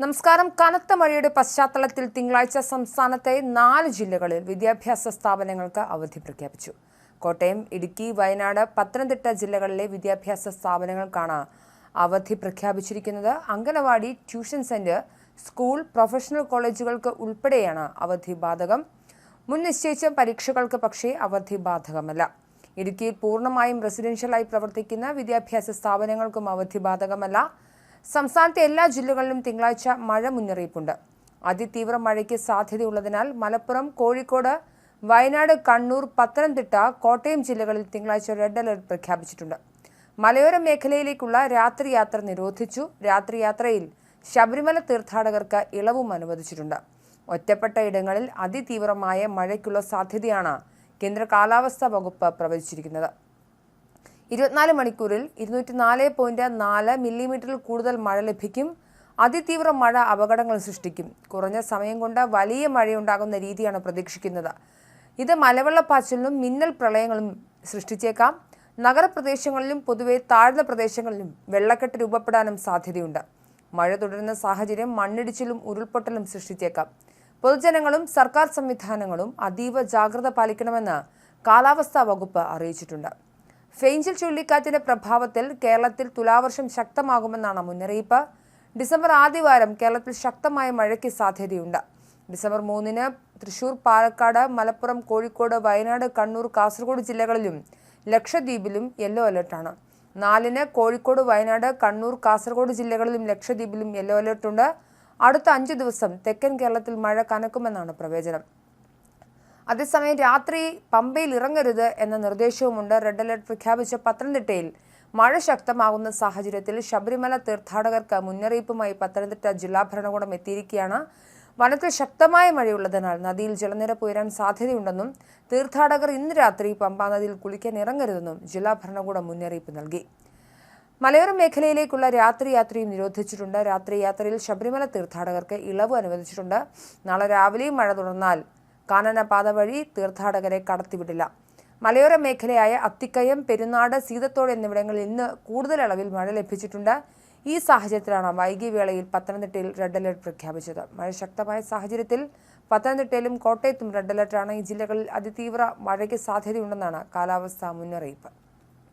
നമസ്കാരം. കനത്ത മഴയുടെ പശ്ചാത്തലത്തിൽ തിങ്കളാഴ്ച സംസ്ഥാനത്തെ നാല് ജില്ലകളിൽ വിദ്യാഭ്യാസ സ്ഥാപനങ്ങൾക്ക് അവധി പ്രഖ്യാപിച്ചു. കോട്ടയം ഇടുക്കി വയനാട് പത്തനംതിട്ട ജില്ലകളിലെ വിദ്യാഭ്യാസ സ്ഥാപനങ്ങൾക്കാണ് അവധി പ്രഖ്യാപിച്ചിരിക്കുന്നത്. Anganwadi tuition centre school professional കോളേജുകൾക്ക് ഉൾപ്പെടെയാണ് അവധി ബാധകം. മുൻ നിശ്ചയിച്ച പരീക്ഷകൾക്ക് പക്ഷേ അവധി ബാധകമല്ല. ഇടുക്കിയിൽ പൂർണമായും റെസിഡൻഷ്യലായി പ്രവർത്തിക്കുന്ന വിദ്യാഭ്യാസ സ്ഥാപനങ്ങൾക്കും അവധി ബാധകമല്ല. സംസ്ഥാനത്തെ എല്ലാ ജില്ലകളിലും തിങ്കളാഴ്ച മഴ മുന്നറിയിപ്പുണ്ട്. അതിതീവ്ര മഴയ്ക്ക് സാധ്യതയുള്ളതിനാൽ മലപ്പുറം കോഴിക്കോട് വയനാട് കണ്ണൂർ പത്തനംതിട്ട കോട്ടയം ജില്ലകളിൽ തിങ്കളാഴ്ച റെഡ് അലർട്ട് പ്രഖ്യാപിച്ചിട്ടുണ്ട്. മലയോര മേഖലയിലേക്കുള്ള രാത്രി യാത്ര നിരോധിച്ചു. രാത്രി യാത്രയിൽ ശബരിമല തീർത്ഥാടകർക്ക് ഇളവും അനുവദിച്ചിട്ടുണ്ട്. ഒറ്റപ്പെട്ട ഇടങ്ങളിൽ അതിതീവ്രമായ മഴയ്ക്കുള്ള സാധ്യതയാണ് കേന്ദ്ര കാലാവസ്ഥാ വകുപ്പ് പ്രവചിച്ചിരിക്കുന്നത്. ഇരുപത്തിനാല് മണിക്കൂറിൽ ഇരുന്നൂറ്റി നാല് പോയിന്റ് നാല് മില്ലിമീറ്ററിൽ കൂടുതൽ മഴ ലഭിക്കും. അതിതീവ്ര മഴ അപകടങ്ങൾ സൃഷ്ടിക്കും. കുറഞ്ഞ സമയം കൊണ്ട് വലിയ മഴയുണ്ടാകുന്ന രീതിയാണ് പ്രതീക്ഷിക്കുന്നത്. ഇത് മലവെള്ളപ്പാച്ചിലിനും മിന്നൽ പ്രളയങ്ങളും സൃഷ്ടിച്ചേക്കാം. നഗരപ്രദേശങ്ങളിലും പൊതുവെ താഴ്ന്ന പ്രദേശങ്ങളിലും വെള്ളക്കെട്ട് രൂപപ്പെടാനും സാധ്യതയുണ്ട്. മഴ തുടരുന്ന സാഹചര്യം മണ്ണിടിച്ചിലും ഉരുൾപൊട്ടലും സൃഷ്ടിച്ചേക്കാം. പൊതുജനങ്ങളും സർക്കാർ സംവിധാനങ്ങളും അതീവ ജാഗ്രത പാലിക്കണമെന്ന് കാലാവസ്ഥാ വകുപ്പ് അറിയിച്ചിട്ടുണ്ട്. ഫെയ്ഞ്ചൽ ചുഴലിക്കാറ്റിന്റെ പ്രഭാവത്തിൽ കേരളത്തിൽ തുലാവർഷം ശക്തമാകുമെന്നാണ് മുന്നറിയിപ്പ്. ഡിസംബർ ആദ്യവാരം കേരളത്തിൽ ശക്തമായ മഴയ്ക്ക് സാധ്യതയുണ്ട്. ഡിസംബർ മൂന്നിന് തൃശൂർ പാലക്കാട് മലപ്പുറം കോഴിക്കോട് വയനാട് കണ്ണൂർ കാസർഗോഡ് ജില്ലകളിലും ലക്ഷദ്വീപിലും യെല്ലോ അലർട്ടാണ് നാലിന് കോഴിക്കോട് വയനാട് കണ്ണൂർ കാസർഗോഡ് ജില്ലകളിലും ലക്ഷദ്വീപിലും യെല്ലോ അലർട്ടുണ്ട്. അടുത്ത അഞ്ചു ദിവസം തെക്കൻ കേരളത്തിൽ മഴ കനക്കുമെന്നാണ് പ്രവചനം. അതേസമയം രാത്രി പമ്പയിൽ ഇറങ്ങരുത് എന്ന നിർദ്ദേശവുമുണ്ട്. റെഡ് അലർട്ട് പ്രഖ്യാപിച്ച പത്തനംതിട്ടയിൽ മഴ ശക്തമാകുന്ന സാഹചര്യത്തിൽ ശബരിമല തീർത്ഥാടകർക്ക് മുന്നറിയിപ്പുമായി പത്തനംതിട്ട ജില്ലാ ഭരണകൂടം എത്തിയിരിക്കുകയാണ്. വനത്തിൽ ശക്തമായ മഴയുള്ളതിനാൽ നദിയിൽ ജലനിരപ്പ് ഉയരാൻ സാധ്യതയുണ്ടെന്നും തീർത്ഥാടകർ ഇന്ന് രാത്രി പമ്പാ നദിയിൽ കുളിക്കാൻ ഇറങ്ങരുതെന്നും ജില്ലാ ഭരണകൂടം മുന്നറിയിപ്പ് നൽകി. മലയോര മേഖലയിലേക്കുള്ള രാത്രി യാത്രയും നിരോധിച്ചിട്ടുണ്ട്. രാത്രി യാത്രയിൽ ശബരിമല തീർത്ഥാടകർക്ക് ഇളവ് അനുവദിച്ചിട്ടുണ്ട്. നാളെ രാവിലെയും മഴ തുടർന്നാൽ കാനനപാത വഴി തീർത്ഥാടകരെ കടത്തിവിടില്ല. മലയോര മേഖലയായ അത്തിക്കയം പെരുന്നാട് സീതത്തോട് എന്നിവിടങ്ങളിൽ ഇന്ന് കൂടുതൽ അളവിൽ മഴ ലഭിച്ചിട്ടുണ്ട്. ഈ സാഹചര്യത്തിലാണ് വൈകിയ വേളയിൽ പത്തനംതിട്ടയിൽ റെഡ് അലർട്ട് പ്രഖ്യാപിച്ചത്. മഴ ശക്തമായ സാഹചര്യത്തിൽ പത്തനംതിട്ടയിലും കോട്ടയത്തും റെഡ് അലർട്ടാണ് ഈ ജില്ലകളിൽ അതിതീവ്ര മഴയ്ക്ക് സാധ്യതയുണ്ടെന്നാണ് കാലാവസ്ഥാ മുന്നറിയിപ്പ്.